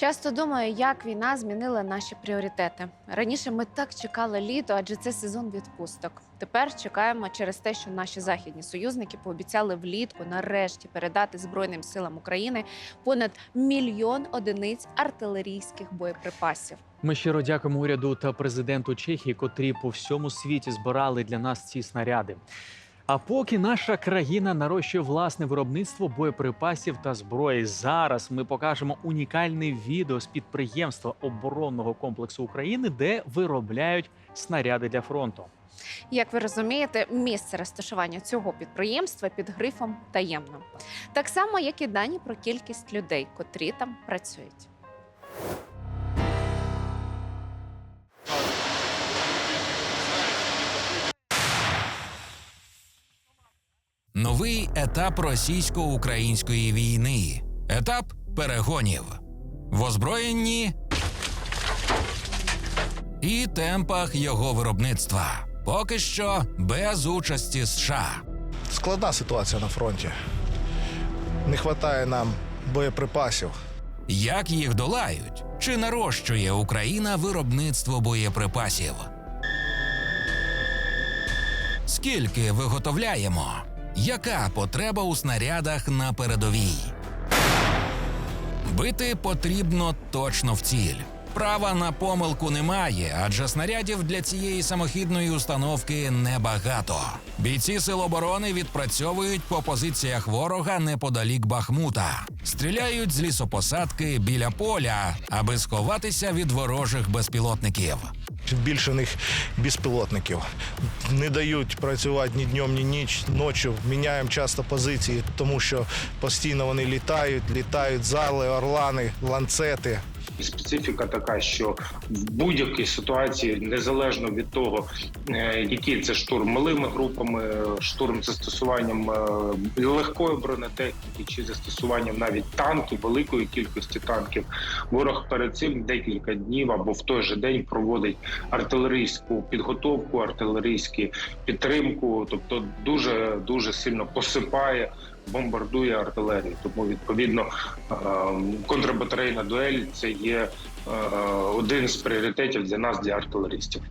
Часто думаю, як війна змінила наші пріоритети. Раніше ми так чекали літо, адже це сезон відпусток. Тепер чекаємо через те, що наші західні союзники пообіцяли влітку нарешті передати Збройним силам України понад мільйон одиниць артилерійських боєприпасів. Ми щиро дякуємо уряду та президенту Чехії, котрі по всьому світі збирали для нас ці снаряди. А поки наша країна нарощує власне виробництво боєприпасів та зброї, зараз ми покажемо унікальне відео з підприємства оборонного комплексу України, де виробляють снаряди для фронту. Як ви розумієте, місце розташування цього підприємства під грифом таємно, так само як і дані про кількість людей, котрі там працюють. Новий етап російсько-української війни. Етап перегонів. В озброєнні і темпах його виробництва. Поки що без участі США. Складна ситуація на фронті. Не вистачає нам боєприпасів. Як їх долають? Чи нарощує Україна виробництво боєприпасів? Скільки виготовляємо? Яка потреба у снарядах на передовій? Бити потрібно точно в ціль. Права на помилку немає, адже снарядів для цієї самохідної установки небагато. Бійці сил оборони відпрацьовують по позиціях ворога неподалік Бахмута, стріляють з лісопосадки біля поля, аби сховатися від ворожих безпілотників. Більше них безпілотників. Не дають працювати ні днем, ні ніч, ночі. Міняємо часто позиції, тому що постійно вони літають, літають зали, орлани, ланцети. І специфіка така, що в будь-якій ситуації, незалежно від того, е, який це штурм малими групами, е, штурм застосуванням е, легкої бронетехніки чи застосуванням навіть танків, великої кількості танків, ворог перед цим декілька днів або в той же день проводить артилерійську підготовку, артилерійську підтримку, тобто дуже дуже сильно посипає. Бомбардує артилерію, тому відповідно е, контрбатарейна дуель це є е, один з пріоритетів для нас, для артилеристів.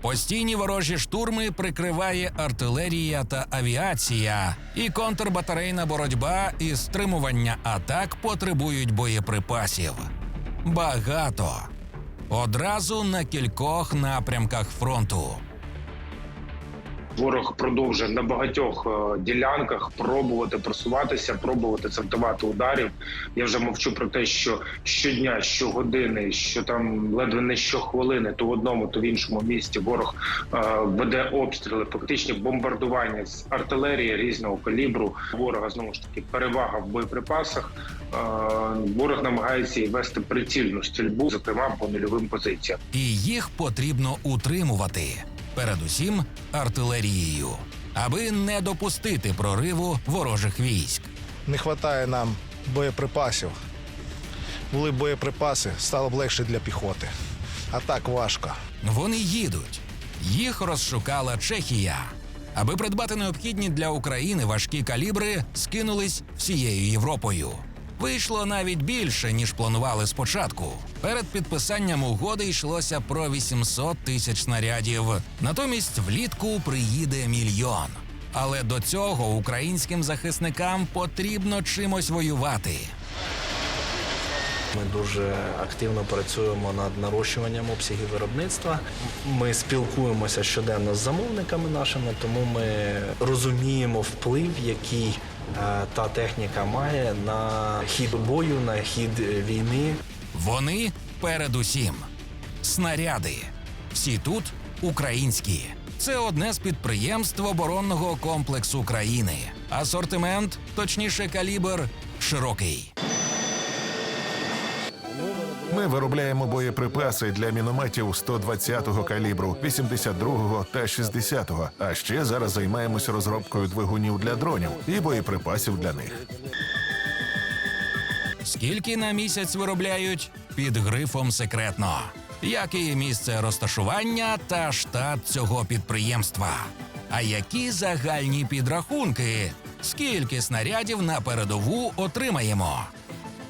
Постійні ворожі штурми прикриває артилерія та авіація, і контрбатарейна боротьба і стримування атак потребують боєприпасів. Багато одразу на кількох напрямках фронту. Ворог продовжує на багатьох е, ділянках пробувати просуватися, пробувати завдавати ударів. Я вже мовчу про те, що щодня, щогодини, що там ледве не щохвилини, то в одному, то в іншому місті ворог е, веде обстріли, фактичні бомбардування з артилерії різного калібру. Ворога знову ж таки перевага в боєприпасах. Е, ворог намагається і вести прицільну стрільбу, зокрема по нульовим позиціям. І їх потрібно утримувати, передусім артилерією, аби не допустити прориву ворожих військ. Не вистачає нам боєприпасів. Були б боєприпаси, стало б легше для піхоти. А так важко. Вони їдуть. Їх розшукала Чехія. Аби придбати необхідні для України важкі калібри, скинулись всією Європою. Вийшло навіть більше, ніж планували спочатку. Перед підписанням угоди йшлося про 800 тисяч снарядів. Натомість влітку приїде мільйон. Але до цього українським захисникам потрібно чимось воювати. Ми дуже активно працюємо над нарощуванням обсягів виробництва. Ми спілкуємося щоденно з замовниками нашими, тому ми розуміємо вплив, який та техніка має на хід бою, на хід е, війни. Вони передусім снаряди. Всі тут українські. Це одне з підприємств оборонного комплексу країни. Асортимент, точніше, калібр широкий. Ми виробляємо боєприпаси для мінометів 120-го калібру, 82-го та 60-го. А ще зараз займаємося розробкою двигунів для дронів і боєприпасів для них. Скільки на місяць виробляють під грифом секретно. Як місце розташування та штат цього підприємства. А які загальні підрахунки? Скільки снарядів на передову отримаємо?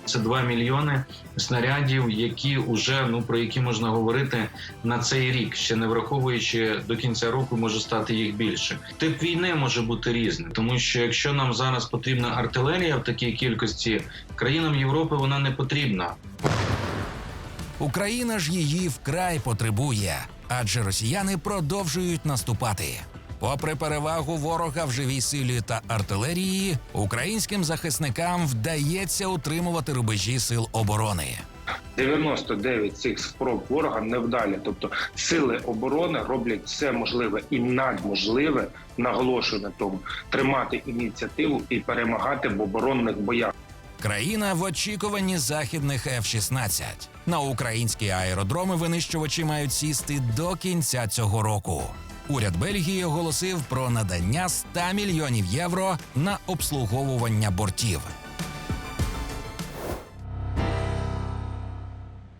Це 2 мільйони снарядів, які вже ну про які можна говорити на цей рік, ще не враховуючи до кінця року, може стати їх більше. Тип війни може бути різним, тому що якщо нам зараз потрібна артилерія в такій кількості, країнам Європи вона не потрібна. Україна ж її вкрай потребує, адже росіяни продовжують наступати. Попри перевагу ворога в живій силі та артилерії, українським захисникам вдається утримувати рубежі сил оборони. 99 цих спроб ворога невдалі. Тобто сили оборони роблять все можливе і надможливе, наголошую на тому, тримати ініціативу і перемагати в оборонних боях. Країна в очікуванні західних F-16. На українські аеродроми винищувачі мають сісти до кінця цього року. Уряд Бельгії оголосив про надання 100 мільйонів євро на обслуговування бортів.